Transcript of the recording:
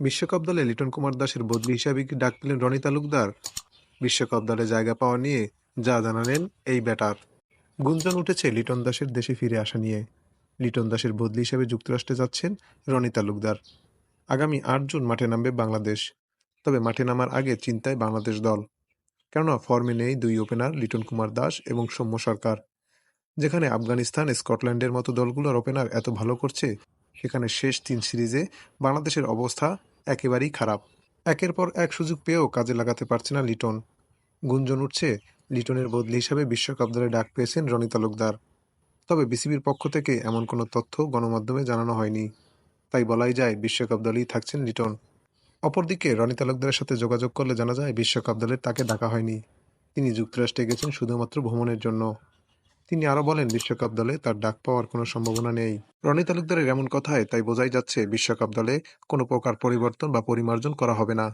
বিশ্বকাপ দলে লিটন কুমার দাসের বদলি হিসাবে কি ডাক পেলেন রনি তালুকদার? বিশ্বকাপ দলে জায়গা পাওয়া নিয়ে যা জানালেন এই ব্যাটার। গুঞ্জন উঠেছে লিটন দাসের দেশে ফিরে আসা নিয়ে। লিটন দাসের বদলি হিসেবে যুক্তরাষ্ট্রে যাচ্ছেন রনি তালুকদার। আগামী আট জুন মাঠে নামবে বাংলাদেশ। তবে মাঠে নামার আগে চিন্তায় বাংলাদেশ দল। কেননা ফর্মে নেই দুই ওপেনার লিটন কুমার দাস এবং সৌম্য সরকার। যেখানে আফগানিস্তান, স্কটল্যান্ডের মতো দলগুলোর ওপেনার এত ভালো করছে, সেখানে শেষ তিন সিরিজে বাংলাদেশের অবস্থা একেবারেই খারাপ। একের পর এক সুযোগ পেয়েও কাজে লাগাতে পারছে না লিটন। গুঞ্জন উঠছে, লিটনের বদলি হিসাবে বিশ্বকাপ দলে ডাক পেয়েছেন রনি তালুকদার। তবে বিসিবির পক্ষ থেকে এমন কোনো তথ্য গণমাধ্যমে জানানো হয়নি। তাই বলাই যায়, বিশ্বকাপ দলেই থাকছেন লিটন। অপরদিকে রনি তালুকদারের সাথে যোগাযোগ করলে জানা যায়, বিশ্বকাপ দলে তাকে ডাকা হয়নি। তিনি যুক্তরাষ্ট্রে গেছেন শুধুমাত্র ভ্রমণের জন্য। তিনি আরও বলেন, বিশ্বকাপ দলে তার ডাক পাওয়ার কোনো সম্ভাবনা নেই। রনি তালুকদারের এমন কথায় তাই বোঝাই যাচ্ছে, বিশ্বকাপ দলে কোনো প্রকার পরিবর্তন বা পরিমার্জন করা হবে না।